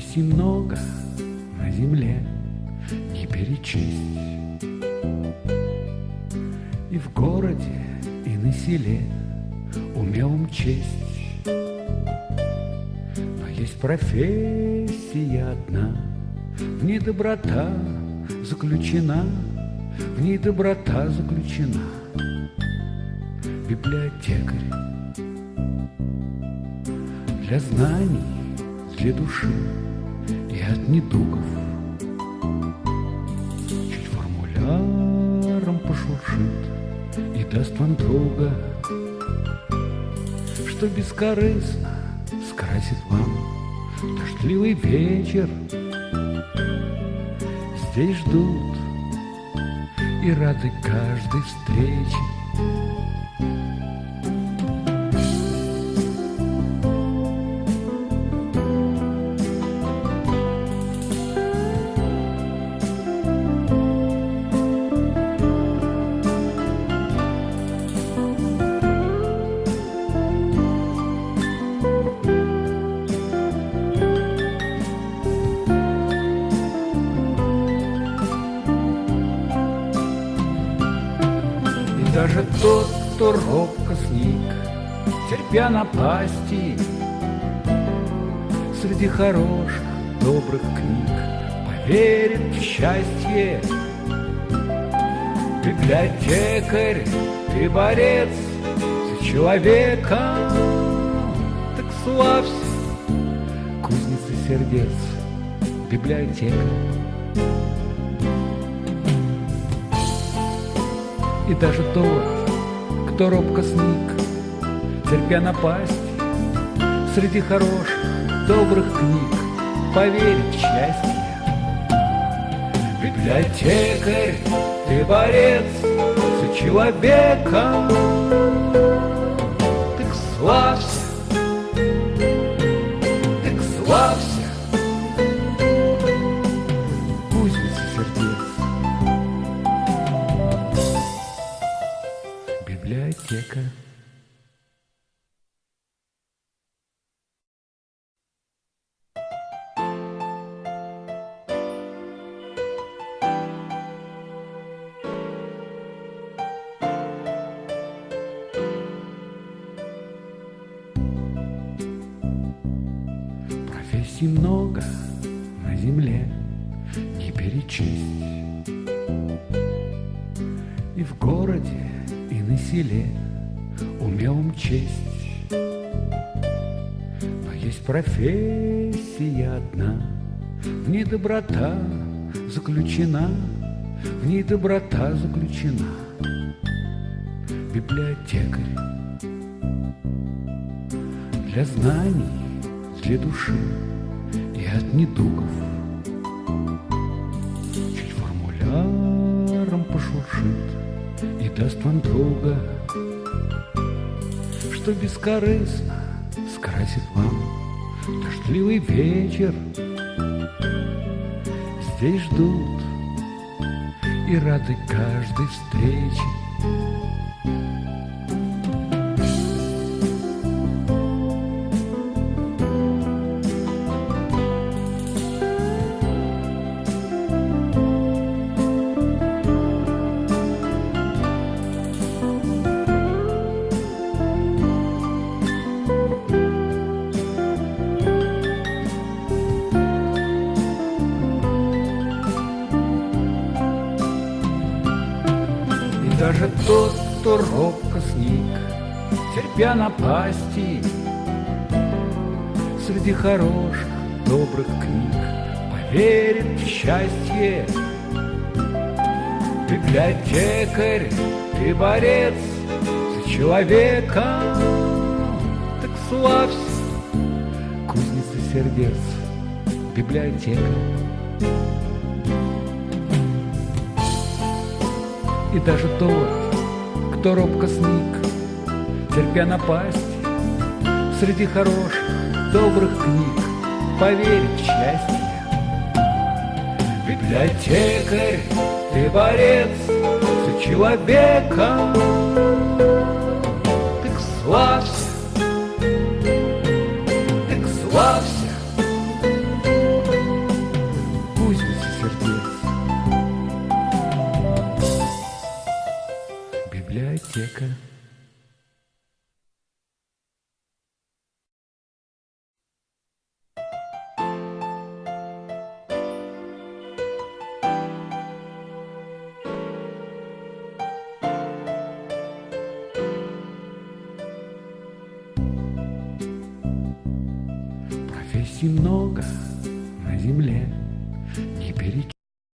Профессий много на земле не перечесть. И в городе, и на селе умелым честь. Но есть профессия одна, в ней доброта заключена, в ней доброта заключена. Библиотекарь для знаний, для души и от недугов. Чуть формуляром пошуршит и даст вам друга, что бескорыстно скрасит вам дождливый вечер. Здесь ждут и рады каждой встрече. Даже тот, кто робко сник, терпя напасти, Среди хороших, добрых книг поверит в счастье. Библиотекарь, ты борец за человека, Так славься, кузница сердец, библиотекарь. И даже тот, кто робко сник, терпя напасть, Среди хороших, добрых книг поверит счастье. Библиотекарь, ты борец за человека, Так славься, Библиотека. Профессий много на земле не перечесть. И в городе, и на селе умелым честь. Но есть профессия одна, в ней доброта заключена, в ней доброта заключена. Библиотекарь для знаний, для души и от недугов. Чуть формуляром пошуршит и даст вам друга, что бескорыстно скрасит вам дождливый вечер. Здесь ждут и рады каждой встрече. Даже тот, кто робко сник, терпя напасти, Среди хороших, добрых книг поверит в счастье. Библиотекарь, ты борец за человека, Так славься, кузница сердец, библиотека. И даже тот, кто робко сник, терпя напасть, Среди хороших, добрых книг поверит в счастье. Библиотекарь, ты борец за человека, счастья много на земле не перекинуть.